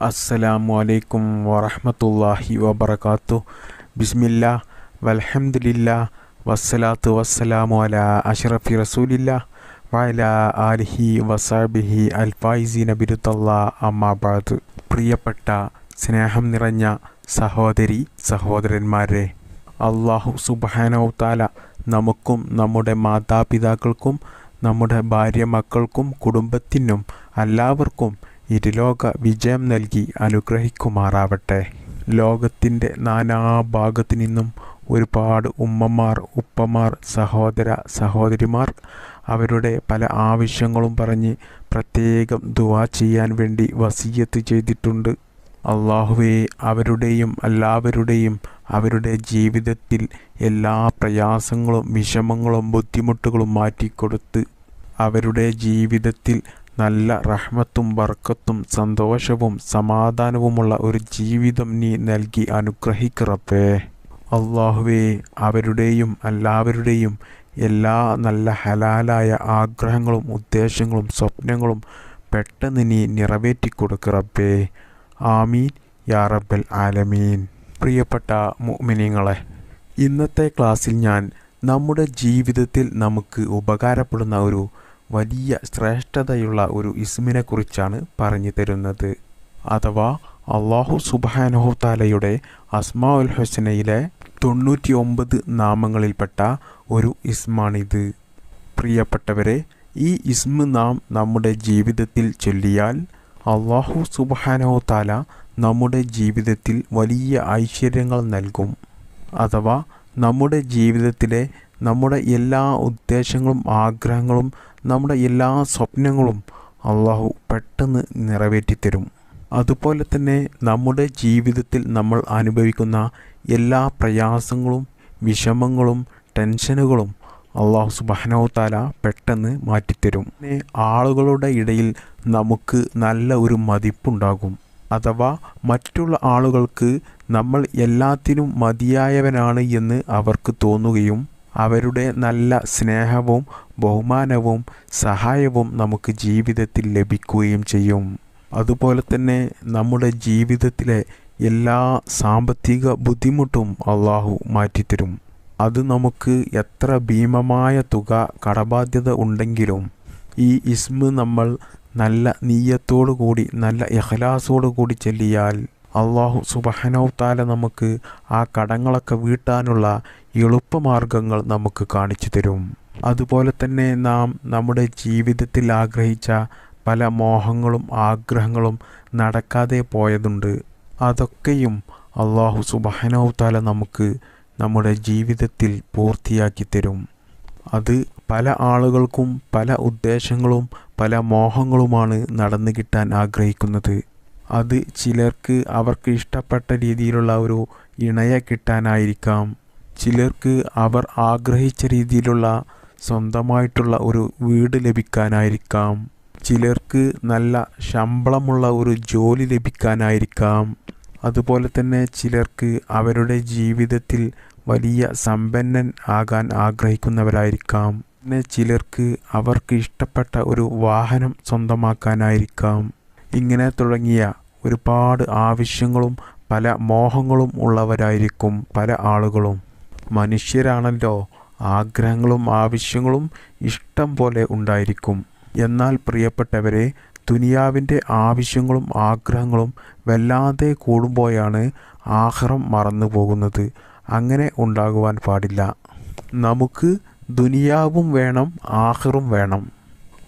അസ്സലാമു അലൈക്കും വറഹ്മത്തുള്ളാഹി വബറകാത്തു. ബിസ്മില്ലാ വൽഹംദുലില്ലാ വസ്സലാത്തു വസ്സലാമു അലാ അഷ്റഫി റസൂലില്ലാ വഅല ആലിഹി വസാബിഹി അൽഫായിസി ബിരുദല്ലാ അമ്മാബാദ് പ്രിയപ്പെട്ട സ്നേഹം നിറഞ്ഞ സഹോദരി സഹോദരന്മാരെ അള്ളാഹു സുബ്ഹാനഹു തആല നമുക്കും നമ്മുടെ മാതാപിതാക്കൾക്കും നമ്മുടെ ഭാര്യ മക്കൾക്കും കുടുംബത്തിനും എല്ലാവർക്കും ഇരുലോക വിജയം നൽകി അനുഗ്രഹിക്കുമാറാവട്ടെ. ലോകത്തിന്റെ നാനാഭാഗത്തു നിന്നും ഒരുപാട് ഉമ്മമാർ ഉപ്പമാർ സഹോദര സഹോദരിമാർ അവരുടെ പല ആവശ്യങ്ങളും പറഞ്ഞ് പ്രത്യേകം ദുവാ ചെയ്യാൻ വേണ്ടി വസീയത്ത് ചെയ്തിട്ടുണ്ട്. അള്ളാഹുവെ അവരുടെയും എല്ലാവരുടെയും അവരുടെ ജീവിതത്തിൽ എല്ലാ പ്രയാസങ്ങളും വിഷമങ്ങളും ബുദ്ധിമുട്ടുകളും മാറ്റിക്കൊടുത്ത് അവരുടെ ജീവിതത്തിൽ നല്ല റഹ്മത്തും ബർക്കത്തും സന്തോഷവും സമാധാനവുമുള്ള ഒരു ജീവിതം നീ നൽകി അനുഗ്രഹിക്കറപ്പേ അള്ളാഹുവേ അവരുടെയും എല്ലാവരുടെയും എല്ലാ നല്ല ഹലാലായ ആഗ്രഹങ്ങളും ഉദ്ദേശങ്ങളും സ്വപ്നങ്ങളും പെട്ടെന്ന് നീ നിറവേറ്റി കൊടുക്കറപ്പേ ആമീൻ. യാ റബ്ബൽ ആലമീൻ. പ്രിയപ്പെട്ട മുഅ്മിനീങ്ങളെ ഇന്നത്തെ ക്ലാസ്സിൽ ഞാൻ നമ്മുടെ ജീവിതത്തിൽ നമുക്ക് ഉപകാരപ്പെടുന്ന ഒരു വലിയ ശ്രേഷ്ഠതയുള്ള ഒരു ഇസ്മിനെ കുറിച്ചാണ് പറഞ്ഞു തരുന്നത്. അഥവാ അള്ളാഹു സുബാനഹു താലയുടെ അസ്മാ ഉൽ ഹുസനയിലെ തൊണ്ണൂറ്റി ഒമ്പത് നാമങ്ങളിൽപ്പെട്ട ഒരു ഇസ്മാണിത്. പ്രിയപ്പെട്ടവരെ ഈ ഇസ്മ നാം നമ്മുടെ ജീവിതത്തിൽ ചൊല്ലിയാൽ അള്ളാഹു താല നമ്മുടെ ജീവിതത്തിൽ വലിയ ഐശ്വര്യങ്ങൾ നൽകും. അഥവാ നമ്മുടെ ജീവിതത്തിലെ നമ്മുടെ എല്ലാ ഉദ്ദേശങ്ങളും ആഗ്രഹങ്ങളും നമ്മുടെ എല്ലാ സ്വപ്നങ്ങളും അള്ളാഹു പെട്ടെന്ന് നിറവേറ്റിത്തരും. അതുപോലെ തന്നെ നമ്മുടെ ജീവിതത്തിൽ നമ്മൾ അനുഭവിക്കുന്ന എല്ലാ പ്രയാസങ്ങളും വിഷമങ്ങളും ടെൻഷനുകളും അള്ളാഹു സുബാനോ താല പെട്ടെന്ന് മാറ്റിത്തരും. ആളുകളുടെ ഇടയിൽ നമുക്ക് നല്ല ഒരു മതിപ്പുണ്ടാകും. അഥവാ മറ്റുള്ള ആളുകൾക്ക് നമ്മൾ എല്ലാത്തിനും മതിയായവനാണ് എന്ന് അവർക്ക് തോന്നുകയും അവരുടെ നല്ല സ്നേഹവും ബഹുമാനവും സഹായവും നമുക്ക് ജീവിതത്തിൽ ലഭിക്കുകയും ചെയ്യും. അതുപോലെ തന്നെ നമ്മുടെ ജീവിതത്തിലെ എല്ലാ സാമ്പത്തിക ബുദ്ധിമുട്ടും അള്ളാഹു മാറ്റിത്തരും. അത് നമുക്ക് എത്ര ഭീമമായ തുക കടബാധ്യത ഉണ്ടെങ്കിലും ഈ ഇസ്മ നമ്മൾ നല്ല നീയത്തോടു കൂടി നല്ല എഹ്ലാസോടു കൂടി ചെല്ലിയാൽ അള്ളാഹു സുബഹനോ താല നമുക്ക് ആ കടങ്ങളൊക്കെ വീട്ടാനുള്ള എളുപ്പമാർഗങ്ങൾ നമുക്ക് കാണിച്ചു തരും. അതുപോലെ തന്നെ നാം നമ്മുടെ ജീവിതത്തിൽ ആഗ്രഹിച്ച പല മോഹങ്ങളും ആഗ്രഹങ്ങളും നടക്കാതെ പോയതുണ്ട്. അതൊക്കെയും അള്ളാഹു സുബഹനോ താല നമുക്ക് നമ്മുടെ ജീവിതത്തിൽ പൂർത്തിയാക്കി തരും. അത് പല ആളുകൾക്കും പല ഉദ്ദേശങ്ങളും പല മോഹങ്ങളുമാണ് നടന്നു കിട്ടാൻ ആഗ്രഹിക്കുന്നത്. അത് ചിലർക്ക് അവർക്ക് ഇഷ്ടപ്പെട്ട രീതിയിലുള്ള ഒരു ഇണയെ കിട്ടാനായിരിക്കാം. ചിലർക്ക് അവർ ആഗ്രഹിച്ച രീതിയിലുള്ള സ്വന്തമായിട്ടുള്ള ഒരു വീട് ലഭിക്കാനായിരിക്കാം. ചിലർക്ക് നല്ല ശമ്പളമുള്ള ഒരു ജോലി ലഭിക്കാനായിരിക്കാം. അതുപോലെ തന്നെ ചിലർക്ക് അവരുടെ ജീവിതത്തിൽ വലിയ സമ്പന്നൻ ആകാൻ ആഗ്രഹിക്കുന്നവരായിരിക്കാം. പിന്നെ ചിലർക്ക് അവർക്ക് ഇഷ്ടപ്പെട്ട ഒരു വാഹനം സ്വന്തമാക്കാനായിരിക്കാം. ഇങ്ങനെ തുടങ്ങിയ ഒരുപാട് ആവശ്യങ്ങളും പല മോഹങ്ങളും ഉള്ളവരായിരിക്കും പല ആളുകളും. മനുഷ്യരാണല്ലോ ആഗ്രഹങ്ങളും ആവശ്യങ്ങളും ഇഷ്ടം പോലെ ഉണ്ടായിരിക്കും. എന്നാൽ പ്രിയപ്പെട്ടവരെ ദുനിയാവിന്റെ ആവശ്യങ്ങളും ആഗ്രഹങ്ങളും വല്ലാതെ കൂടുമ്പോഴാണ് ആഹ്റം മറന്നു പോകുന്നത്. അങ്ങനെ ഉണ്ടാകുവാൻ പാടില്ല. നമുക്ക് ദുനിയാവും വേണം ആഹ്റും വേണം.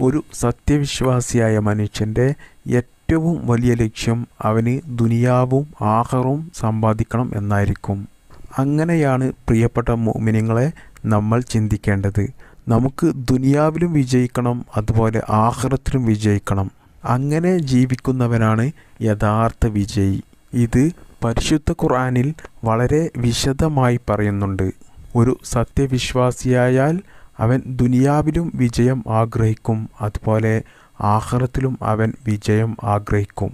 ഒരു സത്യവിശ്വാസിയായ മനുഷ്യന്റെ ഏറ്റവും വലിയ ലക്ഷ്യം അവന് ദുനിയാവും ആഹറും സമ്പാദിക്കണം എന്നായിരിക്കും. അങ്ങനെയാണ് പ്രിയപ്പെട്ട മോമിനിങ്ങളെ നമ്മൾ ചിന്തിക്കേണ്ടത്. നമുക്ക് ദുനിയാവിലും വിജയിക്കണം അതുപോലെ ആഹ്റത്തിലും വിജയിക്കണം. അങ്ങനെ ജീവിക്കുന്നവനാണ് യഥാർത്ഥ വിജയി. ഇത് പരിശുദ്ധ ഖുർആനിൽ വളരെ വിശദമായി പറയുന്നുണ്ട്. ഒരു സത്യവിശ്വാസിയായാൽ അവൻ ദുനിയാവിലും വിജയം ആഗ്രഹിക്കും അതുപോലെ ആഹ്റത്തിലും അവൻ വിജയം ആഗ്രഹിക്കും.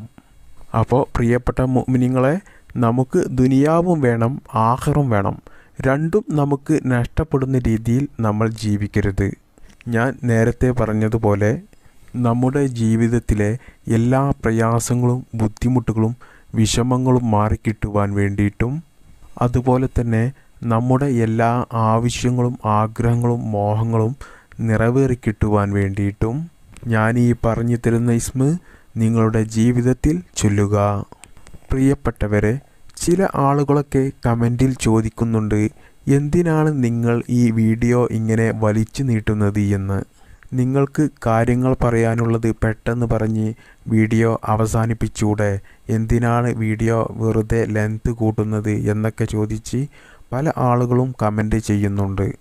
അപ്പോൾ പ്രിയപ്പെട്ട മുമിനിങ്ങളെ നമുക്ക് ദുനിയാവും വേണം ആഹ്റും വേണം. രണ്ടും നമുക്ക് നഷ്ടപ്പെടുന്ന രീതിയിൽ നമ്മൾ ജീവിക്കരുത്. ഞാൻ നേരത്തെ പറഞ്ഞതുപോലെ നമ്മുടെ ജീവിതത്തിലെ എല്ലാ പ്രയാസങ്ങളും ബുദ്ധിമുട്ടുകളും വിഷമങ്ങളും മാറിക്കിട്ടുവാൻ വേണ്ടിയിട്ടും അതുപോലെ തന്നെ നമ്മുടെ എല്ലാ ആവശ്യങ്ങളും ആഗ്രഹങ്ങളും മോഹങ്ങളും നിറവേറിക്കിട്ടുവാൻ വേണ്ടിയിട്ടും ഞാൻ ഈ പറഞ്ഞു തരുന്ന ഇസ്മ നിങ്ങളുടെ ജീവിതത്തിൽ ചൊല്ലുക. പ്രിയപ്പെട്ടവരെ ചില ആളുകളൊക്കെ കമന്റിൽ ചോദിക്കുന്നുണ്ട് എന്തിനാണ് നിങ്ങൾ ഈ വീഡിയോ ഇങ്ങനെ വലിച്ചു നീട്ടുന്നത് എന്ന്? നിങ്ങൾക്ക് കാര്യങ്ങൾ പറയാനുള്ളത് പെട്ടെന്ന് പറഞ്ഞ് വീഡിയോ അവസാനിപ്പിച്ചൂടെ എന്തിനാണ് വീഡിയോ വെറുതെ ലെങ്ത് കൂട്ടുന്നത്? എന്നൊക്കെ ചോദിച്ച് പല ആളുകളും കമന്റ് ചെയ്യുന്നുണ്ട്.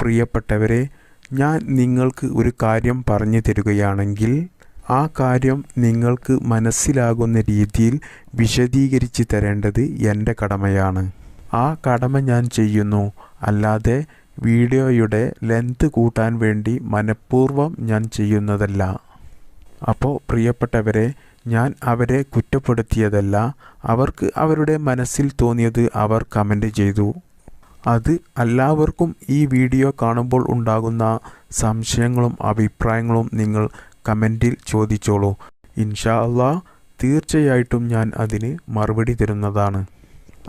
പ്രിയപ്പെട്ടവരെ ഞാൻ നിങ്ങൾക്ക് ഒരു കാര്യം പറഞ്ഞു തരികയാണെങ്കിൽ ആ കാര്യം നിങ്ങൾക്ക് മനസ്സിലാകുന്ന രീതിയിൽ വിശദീകരിച്ച് തരേണ്ടത് എന്റെ കടമയാണ്. ആ കടമ ഞാൻ ചെയ്യുന്നു. അല്ലാതെ വീഡിയോയുടെ ലെങ്ത് കൂട്ടാൻ വേണ്ടി മനഃപൂർവം ഞാൻ ചെയ്യുന്നതല്ല. അപ്പോൾ പ്രിയപ്പെട്ടവരെ ഞാൻ അവരെ കുറ്റപ്പെടുത്തിയതല്ല അവർക്ക് അവരുടെ മനസ്സിൽ തോന്നിയത് അവർ കമന്റ് ചെയ്തു. അത് എല്ലാവർക്കും ഈ വീഡിയോ കാണുമ്പോൾ ഉണ്ടാകുന്ന സംശയങ്ങളും അഭിപ്രായങ്ങളും നിങ്ങൾ കമന്റിൽ ചോദിച്ചോളൂ. ഇൻഷാ അള്ളാ തീർച്ചയായിട്ടും ഞാൻ അതിന് മറുപടി തരുന്നതാണ്.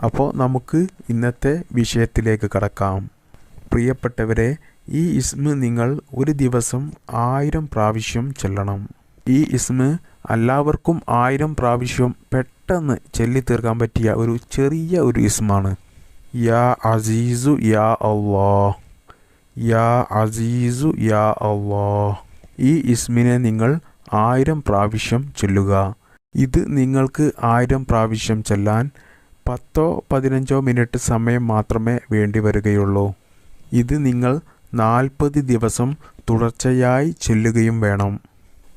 അപ്പോൾ നമുക്ക് ഇന്നത്തെ വിഷയത്തിലേക്ക് കടക്കാം. പ്രിയപ്പെട്ടവരെ ഈ ഇസ്മ നിങ്ങൾ ഒരു ദിവസം ആയിരം പ്രാവശ്യം ചെല്ലണം. ഈ ഇസ്മ എല്ലാവർക്കും ആയിരം പ്രാവശ്യം പെട്ടെന്ന് ചൊല്ലി തീർക്കാൻ പറ്റിയ ഒരു ചെറിയ ഒരു ഇസ്മാണ്. യാ അസീസു യാ അള്ളാ യാ അസീസു യാ അള്ളാ ഈ ഇസ്മിനെ നിങ്ങൾ ആയിരം പ്രാവശ്യം ചൊല്ലുക. ഇത് നിങ്ങൾക്ക് ആയിരം പ്രാവശ്യം ചെല്ലാൻ പത്തോ പതിനഞ്ചോ മിനിറ്റ് സമയം മാത്രമേ വേണ്ടി വരികയുള്ളൂ. ഇത് നിങ്ങൾ നാൽപ്പത് ദിവസം തുടർച്ചയായി ചൊല്ലുകയും വേണം.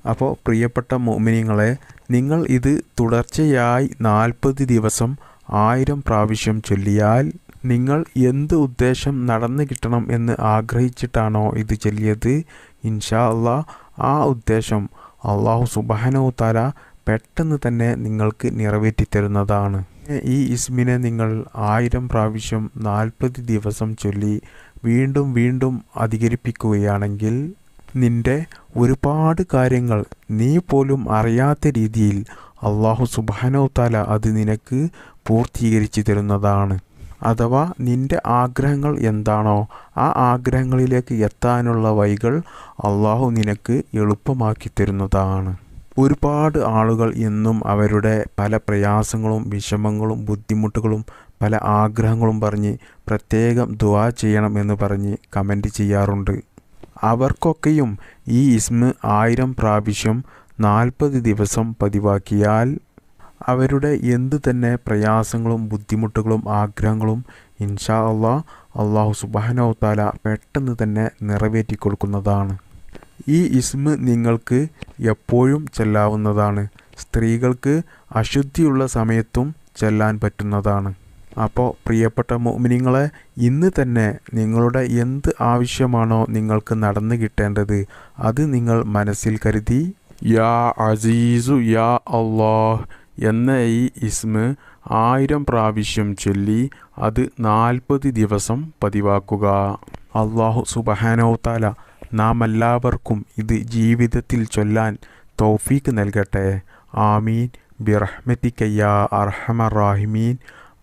അപ്പോൾ പ്രിയപ്പെട്ട മോമിനിങ്ങളെ നിങ്ങൾ ഇത് തുടർച്ചയായി നാൽപ്പത് ദിവസം ആയിരം പ്രാവശ്യം ചൊല്ലിയാൽ നിങ്ങൾ എന്ത് ഉദ്ദേശം നടന്നു കിട്ടണം എന്ന് ആഗ്രഹിച്ചിട്ടാണോ ഇത് ചൊല്ലിയത്? ഇൻഷാ അള്ളാ ആ ഉദ്ദേശം അള്ളാഹു സുബാനോ തല പെട്ടെന്ന് തന്നെ നിങ്ങൾക്ക് നിറവേറ്റിത്തരുന്നതാണ് ഈ ഇസ്മിനെ നിങ്ങൾ ആയിരം പ്രാവശ്യം നാൽപ്പത് ദിവസം ചൊല്ലി വീണ്ടും വീണ്ടും അധികരിപ്പിക്കുകയാണെങ്കിൽ നിന്റെ ഒരുപാട് കാര്യങ്ങൾ നീ പോലും അറിയാത്ത രീതിയിൽ അള്ളാഹു സുബാനോ താല അത് നിനക്ക് പൂർത്തീകരിച്ചു തരുന്നതാണ്. അഥവാ നിന്റെ ആഗ്രഹങ്ങൾ എന്താണോ ആ ആഗ്രഹങ്ങളിലേക്ക് എത്താനുള്ള വഴികൾ അള്ളാഹു നിനക്ക് എളുപ്പമാക്കി തരുന്നതാണ്. ഒരുപാട് ആളുകൾ എന്നും അവരുടെ പല പ്രയാസങ്ങളും വിഷമങ്ങളും ബുദ്ധിമുട്ടുകളും പല ആഗ്രഹങ്ങളും പറഞ്ഞ് പ്രത്യേകം ദുവാ ചെയ്യണം എന്ന് പറഞ്ഞ് കമന്റ് ചെയ്യാറുണ്ട്. അവർക്കൊക്കെയും ഈ ഇസ്മ ആയിരം പ്രാവശ്യം നാൽപ്പത് ദിവസം പതിവാക്കിയാൽ അവരുടെ എന്ത് തന്നെ പ്രയാസങ്ങളും ബുദ്ധിമുട്ടുകളും ആഗ്രഹങ്ങളും ഇൻഷാ അള്ളാ അള്ളാഹു സുബാനോ താല പെട്ടെന്ന് തന്നെ നിറവേറ്റി കൊടുക്കുന്നതാണ് ഈ ഇസ്മ നിങ്ങൾക്ക് എപ്പോഴും ചെല്ലാവുന്നതാണ്. സ്ത്രീകൾക്ക് അശുദ്ധിയുള്ള സമയത്തും ചെല്ലാൻ പറ്റുന്നതാണ്. അപ്പോൾ പ്രിയപ്പെട്ട മോമിനിങ്ങളെ ഇന്ന് തന്നെ നിങ്ങളുടെ എന്ത് ആവശ്യമാണോ നിങ്ങൾക്ക് നടന്നു കിട്ടേണ്ടത് അത് നിങ്ങൾ മനസ്സിൽ കരുതി. യാ അസീസു യാ അള്ളാഹ് എന്ന ഈ ഇസ്മ ആയിരം പ്രാവശ്യം ചൊല്ലി അത് നാൽപ്പത് ദിവസം പതിവാക്കുക. അള്ളാഹു സുബഹാനോ താല നാം എല്ലാവർക്കും ഇത് ജീവിതത്തിൽ ചൊല്ലാൻ തൗഫീക്ക് നൽകട്ടെ. ആമീൻ. ബിറഹ്മത്തിക്കയ്യ അർഹമറാഹിമീൻ